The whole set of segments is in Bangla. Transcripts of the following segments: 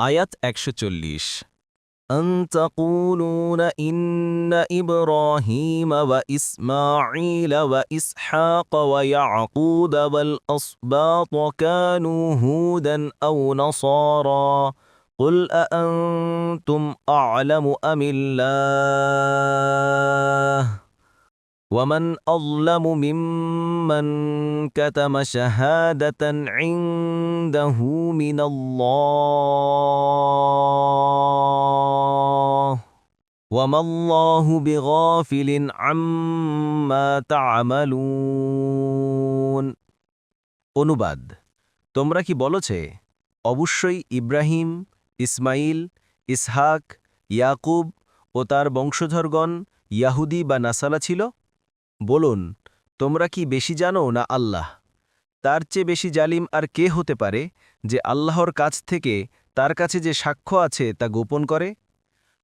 আয়াত একশো চল্লিশ أن تقولون إن إبراهيم وإسماعيل وإسحاق ويعقوب والأصباط كانوا هودا أو نصارا قل أأنتم أعلم أم الله ومن أظلم ممن كتم شهادة عنده من الله وما الله بغافل عما تعملون অনুবাদ তোমরা কি বলছে অবশ্যই ইব্রাহিম ইসমাইল ইসহাক ইয়াকুব ও তার বংশধরগণ ইয়াহুদি বা নাসালা ছিল বলুন, তোমরা কি বেশি জানো না আল্লাহ? তার চেয়ে বেশি জালিম আর কে হতে পারে যে আল্লাহর কাছ থেকে তার কাছে যে সাক্ষ্য আছে তা গোপন করে?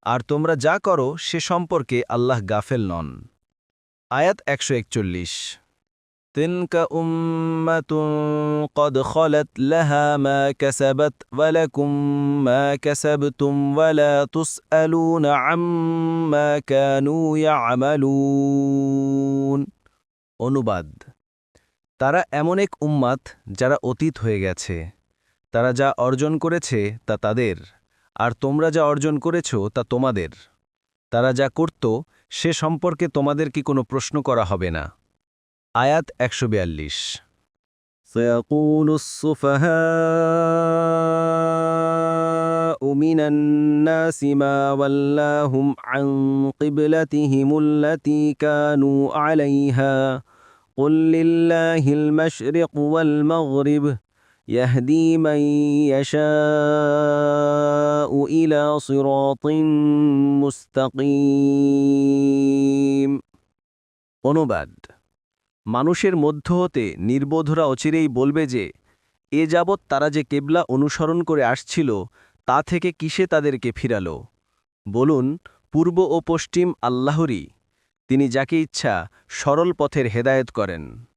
আর তোমরা যা করো সে সম্পর্কে আল্লাহ গাফেল নন। আয়াত একশো একচল্লিশ। তিনকা উম্মাতুন কদ খলত লাহা মা কাসাবাত ওয়ালাকুম মা কাসাবতুম ওয়ালা তুসআলুনা আম্মা কানু ইয়ামালুন অনুবাদ। তারা এমন এক উম্মাত যারা অতীত হয়ে গেছে। তারা যা অর্জন করেছে তা তাদের, আর তোমরা যা অর্জন করেছ তা তোমাদের। তারা যা করত সে সম্পর্কে তোমাদের কি কোনো প্রশ্ন করা হবে না? আয়াত একশো বিয়াল্লিশ سيقول السفهاء من الناس ما ولاهم عن قبلتهم التي كانوا عليها قل لله المشرق والمغرب يهدي من يشاء إلى صراط مستقيم অনুবাদ মানুষের মধ্য হতে নির্বোধরা অচিরেই বলবে যে, এ যাবৎ তারা যে কেবলা অনুসরণ করে আসছিল, তা থেকে কিসে তাদেরকে ফিরালো? বলুন, পূর্ব ও পশ্চিম আল্লাহরই, তিনি যাকে ইচ্ছা সরল পথের হেদায়েত করেন।